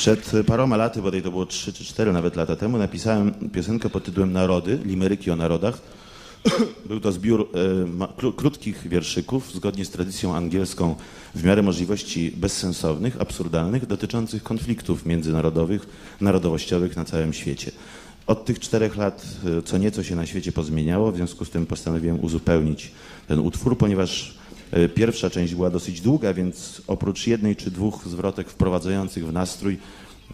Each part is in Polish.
Przed paroma laty, bodaj to było 3 czy 4 nawet lata temu, napisałem piosenkę pod tytułem Narody, limeryki o narodach. Był to zbiór e, krótkich wierszyków, zgodnie z tradycją angielską, w miarę możliwości bezsensownych, absurdalnych, dotyczących konfliktów międzynarodowych, narodowościowych na całym świecie. Od tych czterech lat e, co nieco się na świecie pozmieniało, w związku z tym postanowiłem uzupełnić ten utwór, ponieważ pierwsza część była dosyć długa, więc oprócz jednej czy dwóch zwrotek wprowadzających w nastrój,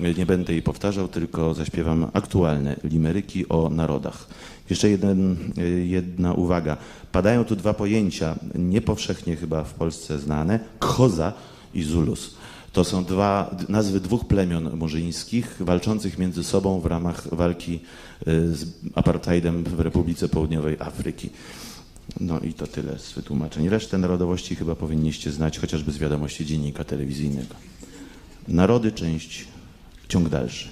e, nie będę jej powtarzał, tylko zaśpiewam aktualne limeryki o narodach. Jeszcze jeden, e, jedna uwaga. Padają tu dwa pojęcia, niepowszechnie chyba w Polsce znane, Koza i Zulus. To są dwa, nazwy dwóch plemion murzyńskich walczących między sobą w ramach walki z apartheidem w Republice Południowej Afryki. No i to tyle z wytłumaczeń. Resztę narodowości chyba powinniście znać, chociażby z wiadomości dziennika telewizyjnego. Narody, część, ciąg dalszy.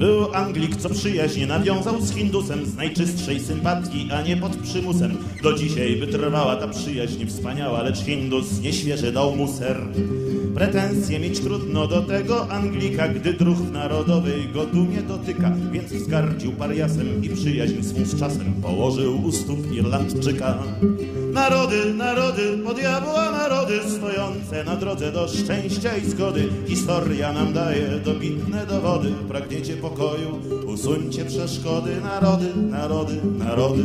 Był Anglik, co przyjaźń nawiązał z Hindusem z najczystszej sympatii, a nie pod przymusem. Do dzisiaj wytrwała ta przyjaźń wspaniała, lecz Hindus nieświeży dał mu ser. Pretensje mieć trudno do tego Anglika, gdy druh narodowy go tu nie dotyka, więc wzgardził pariasem i przyjaźń swą z czasem położył u stóp Irlandczyka. Narody, narody, pod diabła narody, stojące na drodze do szczęścia i zgody. Historia nam daje dobitne dowody, pragniecie pokoju, usuńcie przeszkody. Narody, narody, narody.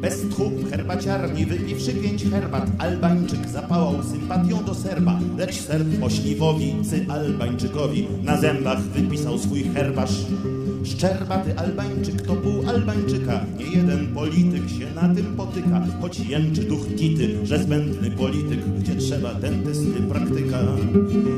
Bez tchu herbaciarni wypiwszy pięć herbat, Albańczyk zapałał sympatią do Serba, lecz Serb pośliwowicy Albańczykowi na zębach wypisał swój herbasz. Szczerbaty Albańczyk to pół Albańczyka, nie jeden polityk się na tym potyka, choć jęczy duch kity, że zbędny polityk, gdzie trzeba dentysty praktyka.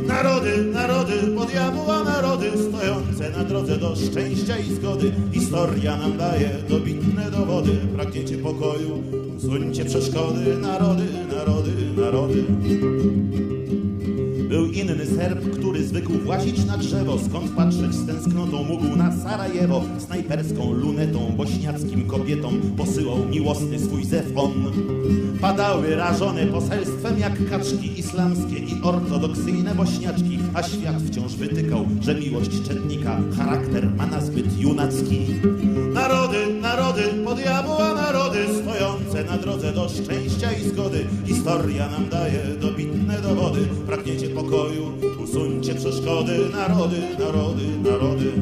Narody, narody, pod diabła narody, stojące na drodze do szczęścia i zgody, historia nam daje dobitne dowody, pragniecie pokoju, usuńcie przeszkody, narody, narody, narody. Był inny Serb, który zwykł włazić na drzewo, skąd patrzeć z tęsknotą mógł na Sarajewo. Snajperską lunetą, bośniackim kobietom posyłał miłosny swój zew on. Padały rażone poselstwem jak kaczki islamskie i ortodoksyjne bośniaczki, a świat wciąż wytykał, że miłość czetnika charakter ma nazbyt junacki. Narody, narody, pod stojące na drodze do szczęścia i zgody. Historia nam daje dobitne dowody, pragniecie pokoju, usuńcie przeszkody. Narody, narody, narody.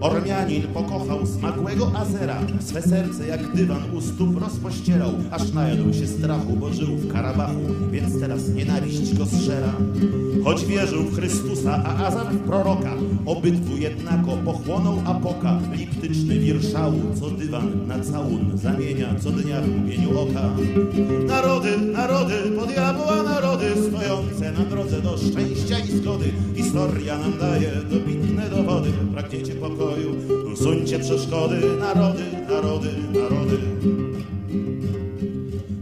Ormianin pokochał smagłego Azera, swe serce jak dywan u stóp rozpościerał, aż najadł się strachu, bo żył w Karabachu, więc teraz nienawiść go zżera. Choć wierzył w Chrystusa, a Azar w proroka, obydwu jednako pochłonął apoka, liptyczny wir szału, co dywan na całun zamienia co dnia w mgnieniu oka. Narody, narody, pod diabła narody, stojące na drodze do szczęścia i zgody, historia nam daje dobitne dowody, pragniecie pokoju, usuńcie przeszkody, narody, narody, narody.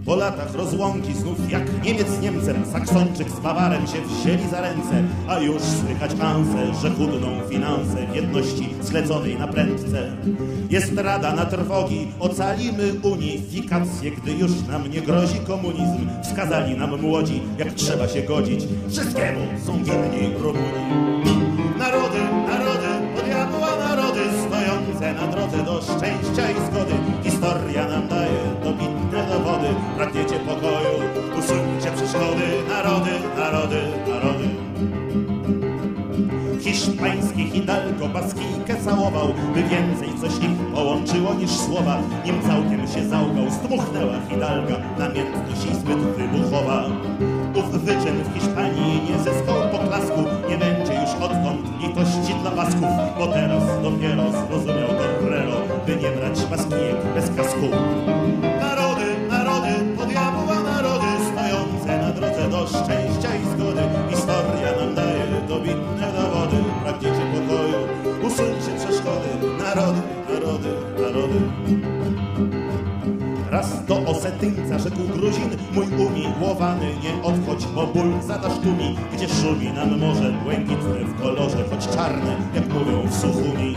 Po latach rozłąki znów jak Niemiec Niemcem, Saksończyk z Bawarem się wzięli za ręce, a już słychać ansę, że chudną finanse w jedności zleconej na prędce. Jest rada na trwogi, ocalimy unifikację, gdy już nam nie grozi komunizm. Wskazali nam młodzi, jak trzeba się godzić, wszystkiemu są winni Rumuni. Narody, na drodze do szczęścia i zgody. Historia nam daje dobitne dowody, pragniecie pokoju, usuńcie przeszkody. Narody, narody, narody. Hiszpański Hidalgo baskijkę całował, by więcej coś ich połączyło niż słowa. Nim całkiem się załgał, zdmuchnęła Hidalga, namiętność i zbyt wybuchowa. Ów wyczyn w Hiszpanii nie zyskał zrozumiał Torrero, by nie brać baskijek bez kasku. Narody, narody, pod diabła narody, stojące na drodze do szczęścia i zgody. Historia nam daje dobitne dowody, pragniecie pokoju, usuńcie przeszkody. Narody, Umiłowany, choć po ból zadasz tumi, gdzie szumi nam morze błękitne w kolorze, choć czarne, jak mówią w Suchumi.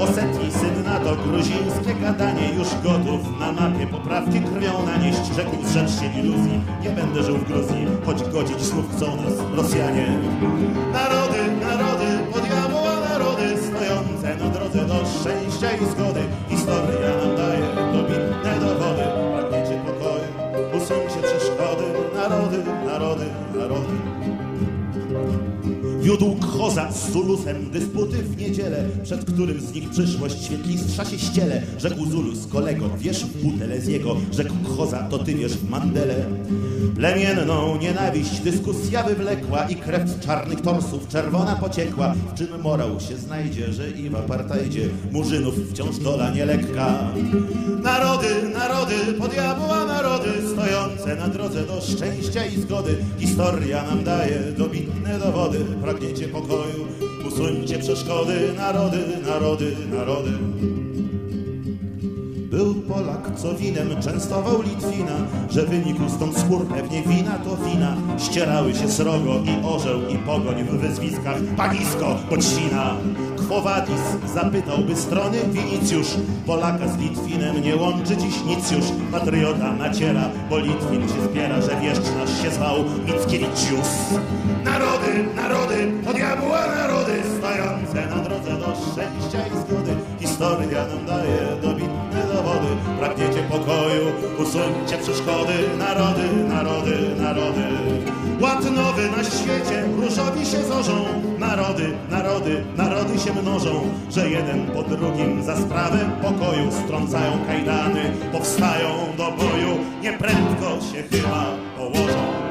Osetii syn na to gruzińskie gadanie już gotów na mapie poprawki krwią nanieść rzekł zrzecz się iluzji nie będę żył w Gruzji choć godzić znów chcą nas Rosjanie Wiódł Koza z Zulusem dysputy w niedzielę, przed którym z nich przyszłość świetlistrza się ściele. Rzekł Zulus, kolego, wiesz w butelę z jego, rzekł Koza, to ty wiesz w Mandelę. Plemienną nienawiść dyskusja wywlekła i krew z czarnych torsów czerwona pociekła. W czym morał się znajdzie, że i w apartajdzie murzynów wciąż dola nielekka. Narody, narody, pod diabła narody, na drodze do szczęścia i zgody. Historia nam daje dobitne dowody. Pragniecie pokoju, usuńcie przeszkody. Narody, narody, narody. Był Polak, co winem częstował Litwina, że wynikł stąd spór, pewnie wina to wina. Ścierały się srogo i orzeł i pogoń w wyzwiskach, panisko pod vadis zapytałby strony Winicjusz, Polaka z Litwinem nie łączy dziś nic już. Patriota naciera, bo Litwin się zbiera, że wieszcz nasz się zwał Mickiewiczius. Narody, narody, pod diabła narody, stojące na drodze do szczęścia i zgody. Historia nam usuńcie przeszkody. Narody, narody, narody. Ład nowy na świecie, różowi się zorzą. Narody, narody, narody się mnożą, że jeden po drugim za sprawę pokoju strącają kajdany, powstają do boju, nieprędko się chyba położą.